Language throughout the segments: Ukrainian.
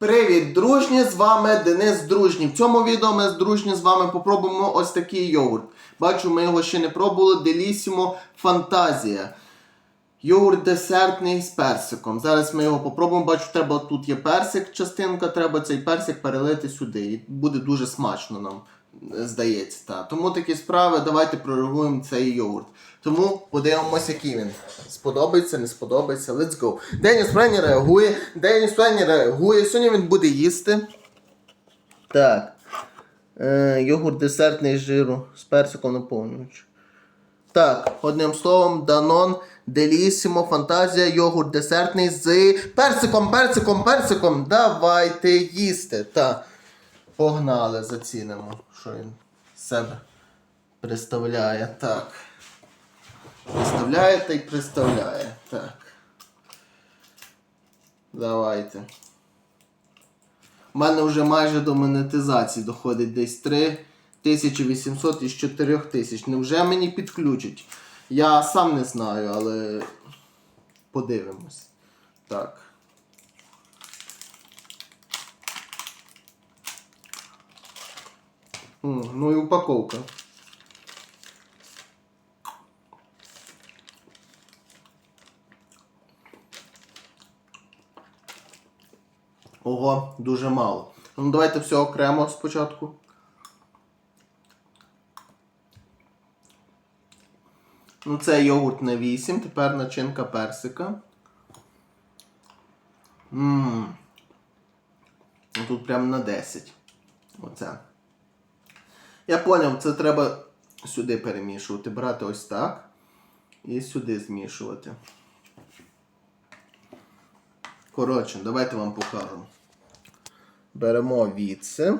Привіт, дружні! З вами Денис Дружній. В цьому відео ми з дружні з вами попробуємо ось такий йогурт. Бачу, ми його ще не пробували. Делісімо Фантазія. Йогурт десертний з персиком. Зараз ми його попробуємо. Бачу, треба тут є персик, частинка, треба цей персик перелити сюди. І буде дуже смачно нам, здається. Та. Тому такі справи, давайте прореагуємо цей йогурт. Тому подивимося, який він. Сподобається, не сподобається. Let's go. Деніс Френі реагує. Деніс Френі реагує. Сьогодні він буде їсти. Так. Е, йогурт десертний з жиру з персиком наповнюючи. Так, одним словом, Данон, Делісімо, Фантазія, йогурт десертний з персиком, персиком, персиком. Давайте їсти. Так. Погнали, зацінимо, що він себе представляє. Так. Представляє та й представляє. Так. Давайте. У мене вже майже до монетизації доходить десь 3800 із 4000. Невже мені підключать? Я сам не знаю, але подивимось. Так. Ну і упаковка. Ого, дуже мало. Ну давайте все окремо спочатку. Ну, це йогурт на 8, тепер начинка персика. Ммм. Тут прям на 10. Оце. Я поняв, це треба сюди перемішувати. Брати ось так. І сюди змішувати. Коротше, давайте вам покажу. Беремо віце.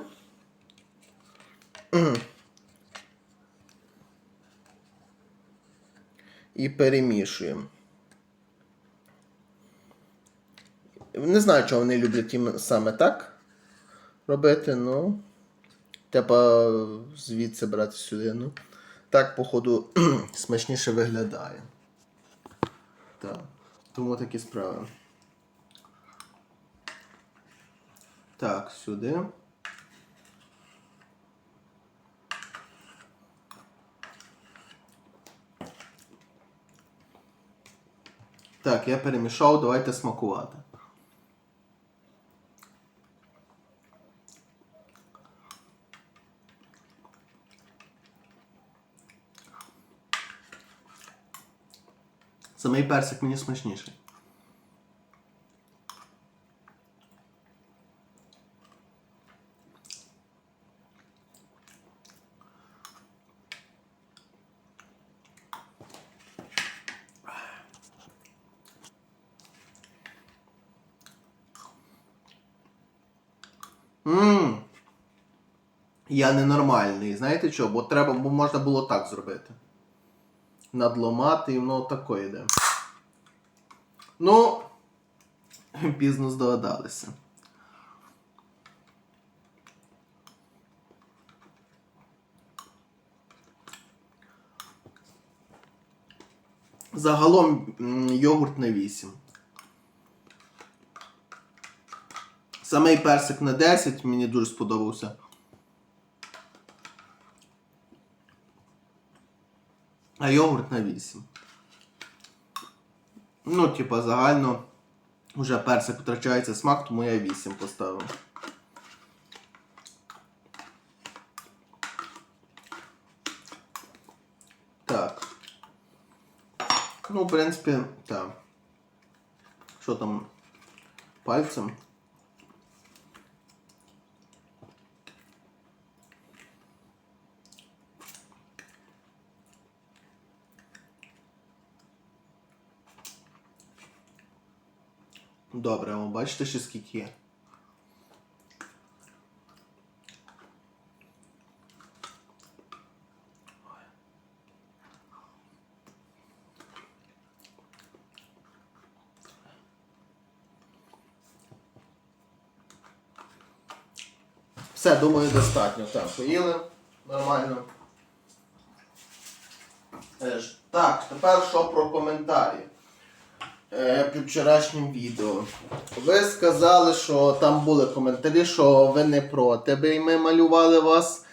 І перемішуємо. Не знаю, чого вони люблять саме так робити, ну. Треба звідси брати сюди. Ну. Так, походу, смачніше виглядає. Так. Тому такі справи. Так, сюди. Так, я перемішав, давайте смакувати. Самий персик мені смачніший. Ммм. Я ненормальний. Знаєте що? Бо треба, бо можна було так зробити. Надломати і воно тако йде. Ну, пізно здогадалися. Загалом йогурт на 8. Самий персик на 10 мені дуже сподобався. А йогурт на 8. Ну, типа, загально вже персик втрачається смак, тому я 8 поставив. Так. Ну, в принципі, так. Що там? Пальцем? Добре, о, бачите, ще скільки є. Все, думаю, достатньо. Так, поїли. Нормально. Е, Так, тепер що про коментарі. Е, під вчорашнім відео. Ви сказали, що там були коментарі, що ви не проти, аби ми малювали вас.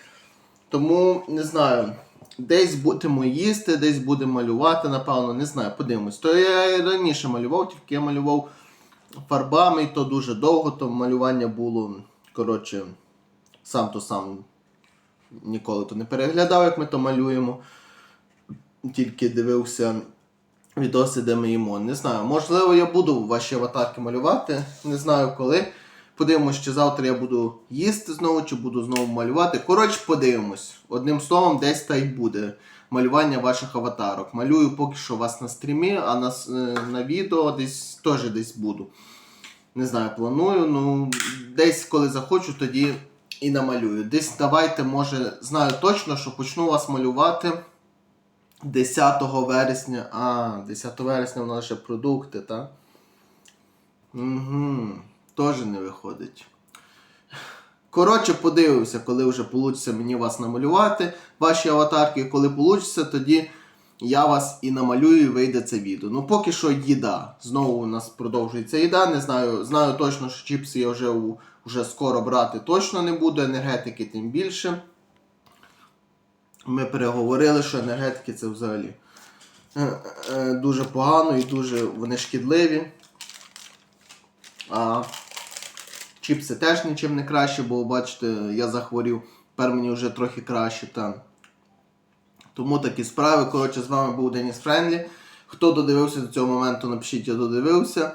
Тому не знаю. Десь будемо їсти, десь будемо малювати, напевно, не знаю, подивимось. То я і раніше малював, тільки я малював фарбами, і то дуже довго, то малювання було. Коротше, сам то сам ніколи то не переглядав, як ми то малюємо. Тільки дивився відоси, де ми їмо. Не знаю, можливо, я буду ваші аватарки малювати. Не знаю коли. Подивимось, чи завтра я буду їсти знову, чи буду знову малювати. Коротше, подивимось. Одним словом, десь та й буде малювання ваших аватарок. Малюю поки що вас на стрімі, а на, е, на відео десь теж десь буду. Не знаю, планую. Ну, десь коли захочу, тоді і намалюю. Десь давайте, може, знаю точно, що почну вас малювати 10 вересня. А, 10 вересня у нас ще продукти, так? Угу. Теж не виходить. Коротше, подивився, коли вже вийде мені вас намалювати, ваші аватарки, коли вийде, тоді я вас і намалюю, і вийде це відео. Ну, поки що їда. Знову у нас продовжується їда. Не знаю, знаю точно, що чіпси я вже, вже скоро брати точно не буду, енергетики тим більше. Ми переговорили, що енергетики це взагалі е, е, дуже погано і дуже вони шкідливі. А чіпси теж нічим не краще, бо бачите, я захворів. Тепер мені вже трохи краще. Та. Тому такі справи. Коротше, з вами був Деніс Френлі. Хто додивився до цього моменту, напишіть, я додивився.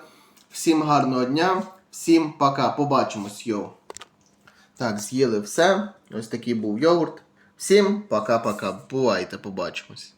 Всім гарного дня, всім пока. Побачимось, йоу. Так, з'їли все. Ось такий був йогурт. Всім пока-пока. Бувайте, побачимось.